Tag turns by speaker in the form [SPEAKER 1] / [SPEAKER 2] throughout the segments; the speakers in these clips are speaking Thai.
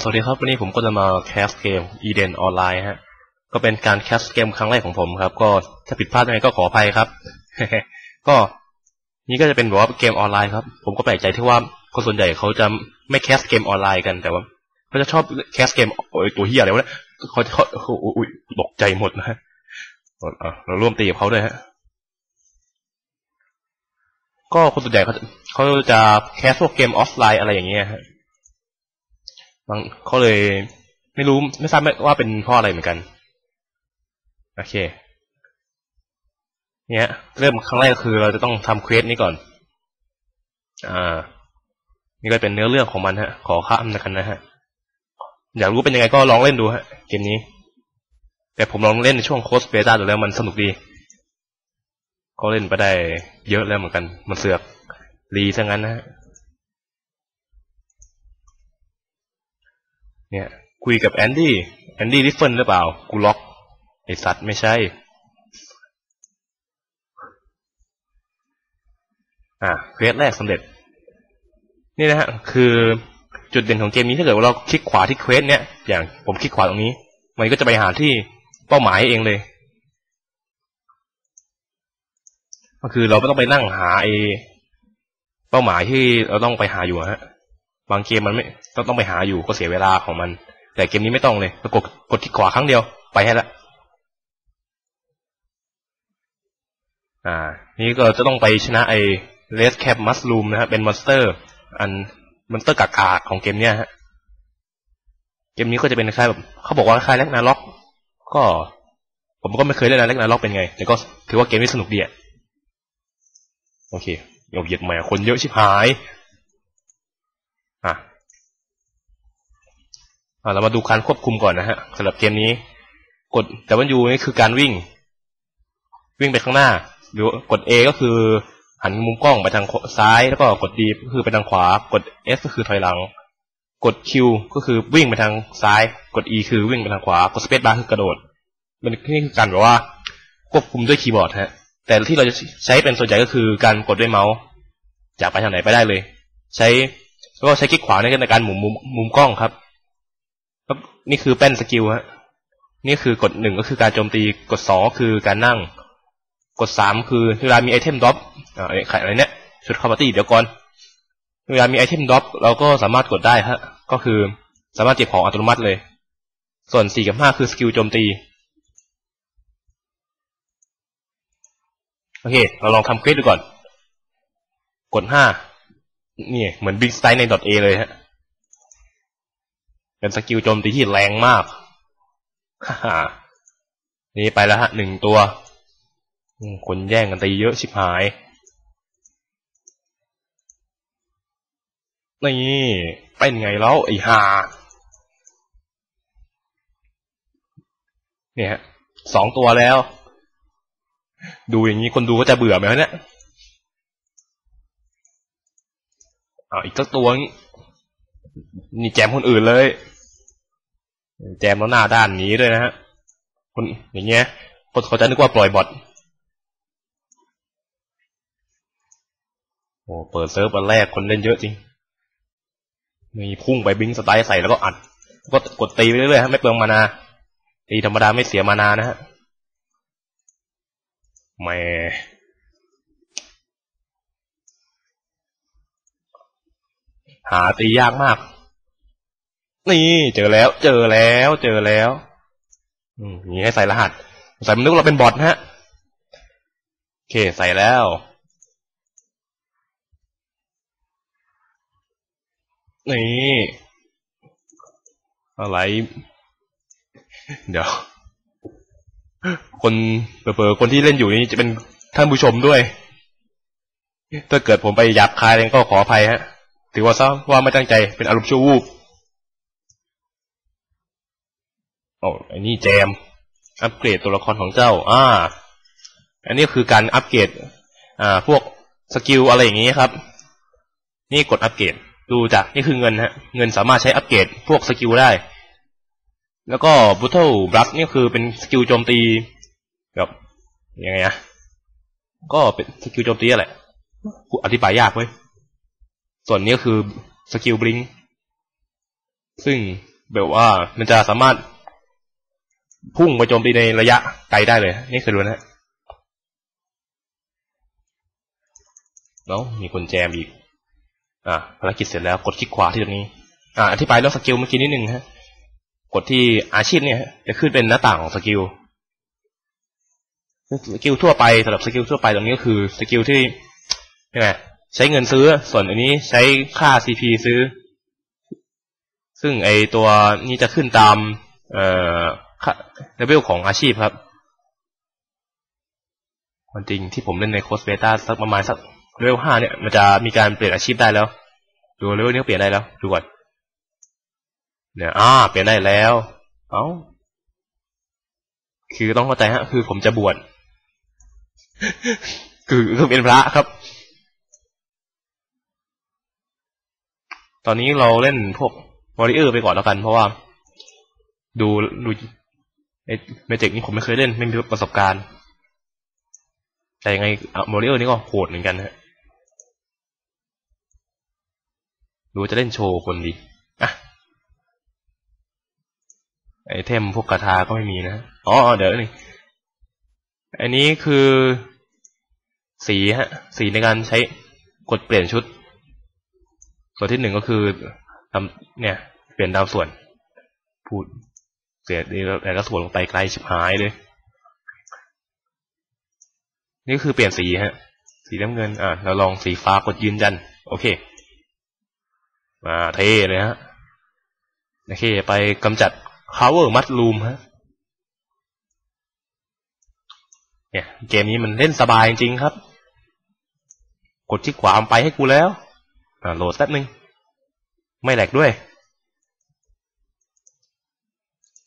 [SPEAKER 1] สวัสดีครับ วันนี้ผมก็จะมาแคสเกม Eden Online ฮะ ก็เป็นการแคสเกมครั้งแรกของผมครับ ก็ถ้าผิดพลาดยังไงก็ขออภัยครับ ก็นี่ก็จะเป็นแบบว่าเกมออนไลน์ครับ ผมก็แปลกใจที่ว่าคนส่วนใหญ่เขาจะไม่แคสเกมออนไลน์กันแต่ว่าเขาจะชอบแคสเกมโอ้ยตัวเฮียอะไรวะเนี่ยเขาเขาเขาอุ้ยตกใจหมดนะฮะเราร่วมตีกับเขาด้วยฮะก็คนส่วนใหญ่เขาเขาจะแคสพวกเกมออฟไลน์อะไรอย่างเงี้ยฮะ บางเขาเลย ไม่รู้ไม่ทราบว่าเป็นพราะอะไรเหมือนกัน โอเค เนี้ยเริ่มครั้งแรกคือเราจะต้องทำเควสนี้ก่อน อ่า นี่ก็เป็นเนื้อเรื่องของมันฮะ ขอข้ามนะกันนะฮะ อยากรู้เป็นยังไงก็ลองเล่นดูฮะ เกมนี้ แต่ผมลองเล่นในช่วงโค้ดเบต้าดูแล้วมันสนุกดีก็เล่นไปได้เยอะแล้วเหมือนกัน มันเสือกรีซะงั้นนะฮะ เนี่ย คุยกับแอนดี้แอนดี้ริฟเฟิลหรือเปล่า กูล็อกไอสัตว์ไม่ใช่ อ่าเควสแรกสำเร็จ นี่นะฮะ คือจุดเด่นของเกมนี้ถ้าเกิดว่าเราคลิกขวาที่เควสเนี้ยอย่างผมคลิกขวาตรงนี้ มันก็จะไปหาที่เป้าหมายเองเลย ก็คือเราไม่ต้องไปนั่งหาไอเป้าหมายที่เราต้องไปหาอยู่ฮะ บางเกมมันไม่ต้องต้องไปหาอยู่ก็เสียเวลาของมัน แต่เกมนี้ไม่ต้องเลยกดกดที่ขวาครั้งเดียวไปให้ละอ่า นี่ก็จะต้องไปชนะไอ้เลสแคปมัสลูมนะฮะเป็นมอนสเตอร์ อันมอนสเตอร์กากาของเกมเนี้ยฮะเกมนี้ก็จะเป็นคล้ายแบบเขาบอกว่าคล้ายแล็กนาล็อก ก็ ผมก็ไม่เคยเล่นนะแล็กนาล็อกเป็นไง แต่ก็ถือว่าเกมนี้สนุกดีอะโอเคโยกเหยียดใหม่คนเยอะชิบหาย อะอะ เรามาดูการควบคุมก่อนนะฮะสำหรับเกมนี้ กดแต่วันยูนี่คือการวิ่ง วิ่งไปข้างหน้า หรือกด A ก็คือ หันมุมกล้องไปทางซ้ายแล้วก็กด D ก็คือไปทางขวา กด F ก็คือถอยหลัง กด Q ก็คือวิ่งไปทางซ้าย กด E คือวิ่งไปทางขวากด Space Bar คือกระโดด มันนี่คือการแบบว่า ควบคุมด้วยคีย์บอร์ดฮะ แต่ที่เราจะใช้เป็นส่วนใหญ่ก็คือการกดด้วยเมาส์จะไปทางไหนไปได้เลย ใช้แล้วก็ใช้คลิกขวาในการหมุนมุมมุมกล้องครับ นี่คือแป้นสกิลฮะนี่คือกดหนึ่งก็คือการโจมตีกดสองก็คือการนั่ง กดสามคือเวลามีไอเทมดรอปอ่อะไรเนี่ยชุดคอมบัตี้เดี๋ยวก่อนเวลามีไอเทมดรอปเราก็สามารถกดได้ฮะก็คือสามารถเก็บของอัตโนมัติเลย ส่วนสี่กับห้าคือสกิลโจมตีโอเค เราลองทำเควสดูก่อน กดห้านี่เหมือนบิ๊กสไตน์ใน .a เลยฮะ เป็นสกิลโจมตีที่แรงมากฮ่านี่ไปแล้วฮะหนึ่งตัวคนแย่งกันตีเยอะชิบหาย นี่เป็นไงแล้วไอ้ห่าเนี่ยฮะสองตัวแล้ว ดูอย่างนี้คนดูก็จะเบื่อไหมวะเนี่ยอ่าอีกสักตัวนี้ นี่แจมคนอื่นเลย แจมแล้วหน้าด้านนี้ด้วยนะฮะคนอย่างเงี้ยคนเขาจะนึกว่าปล่อยบอทโอ้เปิดเซิร์ฟวันแรกคนเล่นเยอะจริง มีพุ่งไปบิงสไตล์ใส่แล้วก็อัด ก็กดตีไปเรื่อยๆฮะไม่เปลืองมานา ตีธรรมดาไม่เสียมานานะฮะแหม่ หาตียากมาก นี่เจอแล้ว เจอแล้ว เจอแล้ว อืมนี่ให้ใส่รหัส ใส่มันนึกเราเป็นบอทนะฮะโอเค ใส่แล้วนี่อะไร เดี๋ยว คนเปิดๆคนที่เล่นอยู่นี่จะเป็นท่านผู้ชมด้วย ถ้าเกิดผมไปหยาบคายอะไรก็ขออภัยฮะ ถือว่าซะว่าไม่ตั้งใจเป็นอารมณ์ชั่ววูบโอ้อันนี้แจม อัปเกรดตัวละครของเจ้า อ่า อันนี้คือการอัปเกรด อ่า พวกสกิลอะไรอย่างนี้ครับ นี่กดอัปเกรด ดูจากนี่คือเงินฮะ เงินสามารถใช้อัปเกรดพวกสกิลได้ แล้วก็บูทเทิลบลัสนี่คือเป็นสกิลโจมตีแบบยังไงอะก็เป็นสกิลโจมตีอะไร อธิบายยากเว้ย ส่วนนี้ก็คือสกิลบลิงซึ่งแบบว่ามันจะสามารถพุ่งไปโจมตีในระยะไกลได้เลย นี่คือดูนะเนาะมีคนแจมอีก อะภารกิจเสร็จแล้วกดคลิกขวาที่ตรงนี้ อ่าอธิบายเรื่องสกิลเมื่อกี้นิดนึงฮะ กดที่อาชีพเนี่ย จะขึ้นเป็นหน้าต่างของสกิล สกิลทั่วไปสำหรับสกิลทั่วไปตรงนี้ก็คือสกิลที่ยังไง ใช้เงินซื้อ ส่วนอันนี้ใช้ค่า CP ซื้อ ซึ่งไอตัวนี้จะขึ้นตาม เอ่อเลเวลของอาชีพครับความจริงที่ผมเล่นในโค้ดเบต้าสักประมาณสักเลเวลห้าเนี่ยมันจะมีการเปลี่ยนอาชีพได้แล้ว ดูเลเวลนี้เปลี่ยนได้แล้ว ดูก่อนเนี่ยอ่าเปลี่ยนได้แล้ว เอ้า คือต้องเข้าใจฮะ คือผมจะบวช คือคือเป็นพระครับ ตอนนี้เราเล่นพวกวอริเออร์ไปก่อนแล้วกัน เพราะว่า ดูดูไอ้เมจิกนี่ผมไม่เคยเล่นไม่มีประสบการณ์ แต่ยังไงวอริเออร์นี่ก็โหดเหมือนกันฮะดูจะเล่นโชว์คนดีอะไอเทมพวกกระทาก็ไม่มีนะอ๋อเดี๋ยวนี่อันนี้คือ สีฮะ สีในการใช้กดเปลี่ยนชุด ส่วนที่หนึ่งก็คือทำเนี่ย เปลี่ยนดาวส่วน พูดเสียดีแล้วก็ส่วนลงไปไกลชิบหายเลย นี่คือเปลี่ยนสีฮะ สีน้ำเงิน อะ เราลองสีฟ้ากดยืนยัน โอเค มาเทเลยฮะ โอเค ไปกำจัด power mushroom ฮะเนี่ยเกมนี้มันเล่นสบายจริงครับ กดที่ขวาไปให้กูแล้ว โหลดแป๊บนึง ไม่แหลกด้วย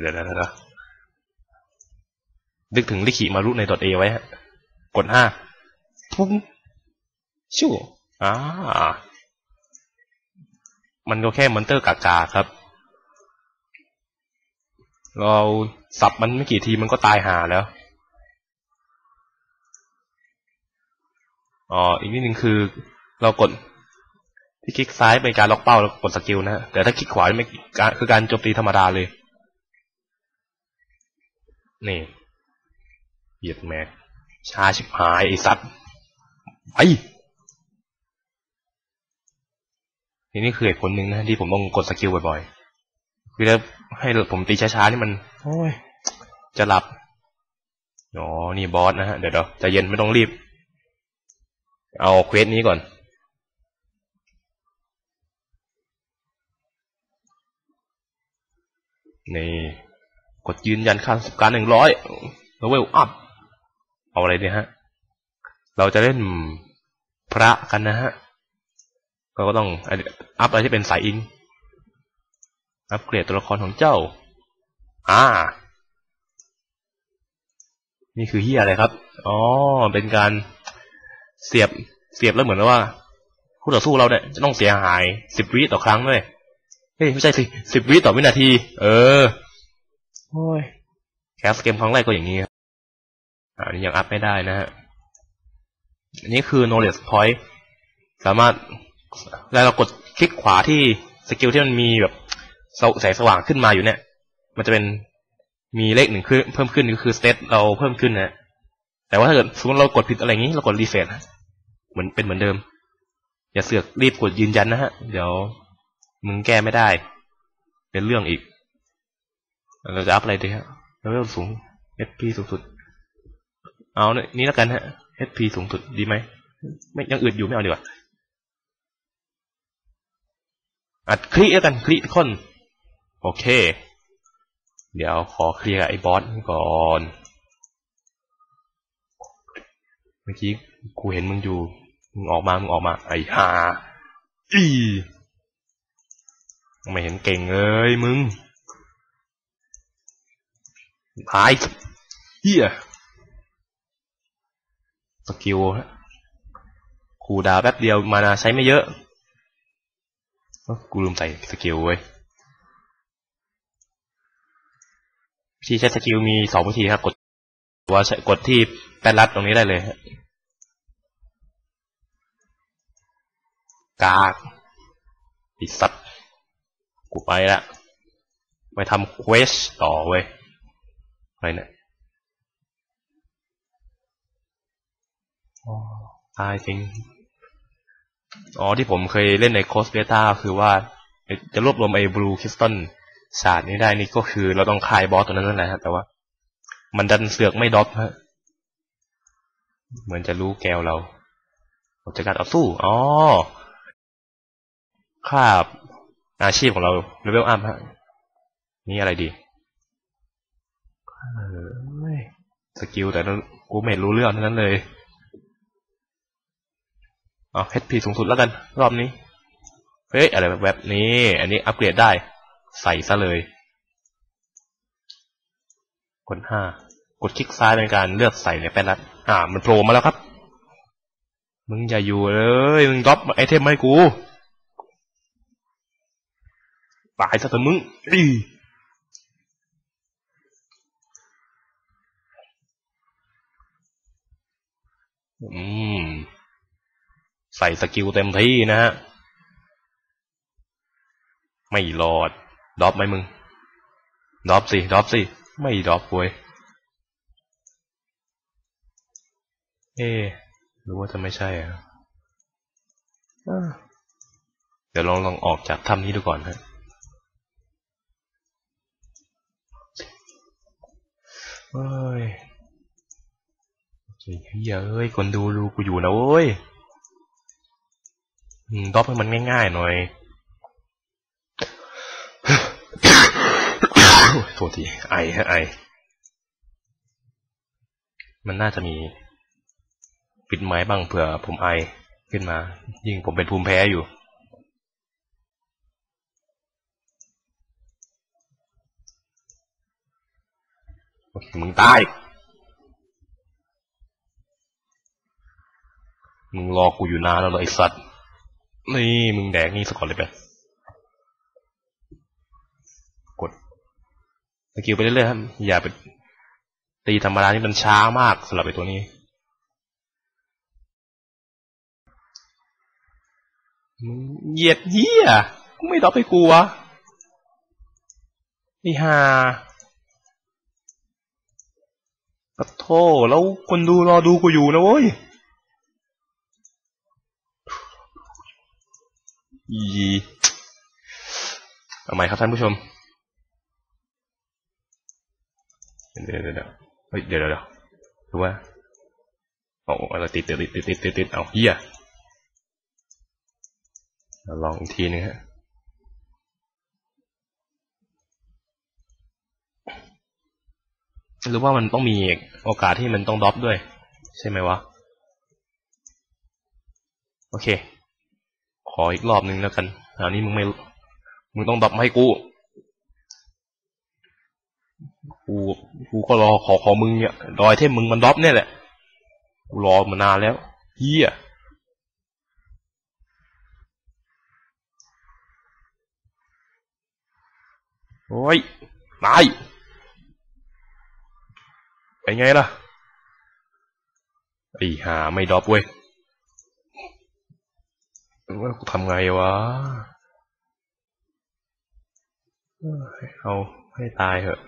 [SPEAKER 1] เดี๋ยวเดี๋ยวนึกถึงลิขิมารุในดอทเอไว้ฮะ กดห้าพุ่งชู่อ่า มันก็แค่มอนเตอร์กากาครับ เราสับมันไม่กี่ทีมันก็ตายหาแล้ว อ๋อ อีกนิดนึงคือ เรากด ที่คลิกซ้ายเป็นการล็อกเป้าแล้วกดสกิลนะ แต่ถ้าคลิกขวาไม่คือการโจมตีธรรมดาเลย นี่เหยียดแม่ชาชิบหายไอ้สัตว์ไปทีนี้คือเหตุผลหนึ่งนะที่ผมต้องกดสกิลบ่อยๆคือถ้าให้ผมตีช้าๆนี่มัน โอ้ย จะหลับ อ๋อ นี่บอสนะฮะ เดี๋ยวเดี๋ยวใจเย็นไม่ต้องรีบ เอาเควสนี้ก่อน นี่กดยืนยันค่าประสบการณ์หนึ่งร้อยเลเวลอัพเอาอะไรเนี่ยฮะ เราจะเล่นพระกันนะฮะเราก็ต้องอัพอะไรที่เป็นสายอิน อัพเกรดตัวละครของเจ้า อ่า นี่คือเฮียอะไรครับ อ๋อ เป็นการเสียบ เสียบแล้วเหมือนว่า คู่ต่อสู้เราเนี่ยจะต้องเสียหายสิบวิต่อครั้งด้วย เฮ้ยไม่ใช่สิสิบวิต่อวินาที เออโอ้ยแคสเกมครั้งแรกก็อย่างนี้ครับอันนี้ยังอัพไม่ได้นะฮะอันนี้คือ knowledge point สามารถแล้วเรากดคลิกขวาที่สกิลที่มันมีแบบแสงสว่างขึ้นมาอยู่เนี่ย มันจะเป็นมีเลขหนึ่งขึ้นเพิ่มขึ้นก็คือสเตตเราเพิ่มขึ้นนะแต่ว่าถ้าเกิดสมมติเรากดผิดอะไรอย่างนี้เรากดรีเฟรชเหมือนเป็นเหมือนเดิม อย่าเสือกรีบกดยืนยันนะฮะ เดี๋ยว มึงแก้ไม่ได้ เป็นเรื่องอีก เราจะอัพอะไรดีฮะเลเวลสูง HP สูงสุด เอาเนี่ยนี้แล้วกันฮะ HP สูงสุดดีไหม ไม่ยังอืดอยู่ไม่เอาดีกว่า อัดคลิแล้วกันคลิคน โอเค เดี๋ยวขอเคลียร์ไอ้บอสก่อน เมื่อกี้กูเห็นมึงอยู่ มึงออกมา มึงออกมา ไอ้หาอี ไม่เห็นเก่งเลยมึงหายเฮียสกิลฮะคูดาวแป๊บเดียวมานาใช้ไม่เยอะ กูลืมใส่สกิลไว้วิธีใช้สกิลมีสองวิธีครับ กดว่าใช้กดที่แป้นรัดตรงนี้ได้เลยกากอิดสัต กูไปละไปทำเควสต่อเว้ยอะไรเนี่ยอ๋อตายจริงอ๋อที่ผมเคยเล่นในโคสเบต้าคือว่า จะรวบรวมไอ้บลูคริสตัลศาสตร์นี้ได้นี่ก็คือเราต้องคายบอสตัวนั้นนั่นแหละฮะแต่ว่า มันดันเสือกไม่ดรอปฮะเหมือนจะรู้แกวเราจากการต่อสู้ อ๋อค่า อาชีพของเราเลเวลอัพฮะนี่อะไรดีสกิลแต่กูไม่รู้เรื่องทั้งนั้นเลยอ๋อ HP สูงสุดแล้วกัน รอบนี้ เฮ้ย อะไรแบบนี้ อันนี้อัปเกรดได้ ใส่ซะเลยกดห้ากดคลิกซ้ายเป็นการเลือกใส่ในแป้นรัดอ่า มันโผล่มาแล้วครับ มึงอย่าอยู่เลย มึงดรอปไอเทมให้กู ตายซะเถอะมึงอีอืม ใส่สกิลเต็มที่นะฮะ ไม่รอดดรอปไหมมึงดรอปสิดรอปสิ ไม่ดรอปเว้ยเอ๊หรือว่าจะไม่ใช่อะเดี๋ยวลองลองออกจากถ้ำนี้ดูก่อนฮะ เฮ้ยเฮ้ยเอ้ยคนดูดูกูอยู่นะเว้ยดรอปให้มันง่ายๆหน่อยโทษทีไอฮะไอ มันน่าจะมี ปิดไม้บ้างเผื่อผมไอขึ้นมา ยิ่งผมเป็นภูมิแพ้อยู่ มึงตาย มึงรอกูอยู่นานแล้วเหรอไอสัตว์ นี่มึงแดกนี่สก่อนเลยไป กดสกิลไปเรื่อยๆครับอย่าไปตีธรรมดานี่มันช้ามากสำหรับไอตัวนี้ มึงเหยียดเหี้ยไม่ดอกไปกูวะไอ้ห่า ปะโทแล้วคนดูรอดูกูอยู่นะเว้ยยีทำไมครับท่านผู้ชม เดี๋ยวเดี๋ยวเดี๋ยวเฮ้ยเดี๋ยวเดี๋ยวดูว่าโอ้อะไรติดติดติดติดติดติดเอาเฮียลองอีกทีนึงฮะ หรือว่ามันต้องมีโอกาสที่มันต้องดรอปด้วย ใช่ไหมวะ โอเค ขออีกรอบนึงแล้วกันอันนี้มึงไม่ มึงต้องดรอปให้กู กู กูก็รอขอขอมึงเนี่ยรอยเทมมึงมันดรอปเนี่ยแหละ กูรอมานานแล้วเฮียโอ้ยนาย เป็นไงล่ะไอ้หาไม่ดรอปเว้ยว่ากูทำไงวะ เอาให้ตายเถอะ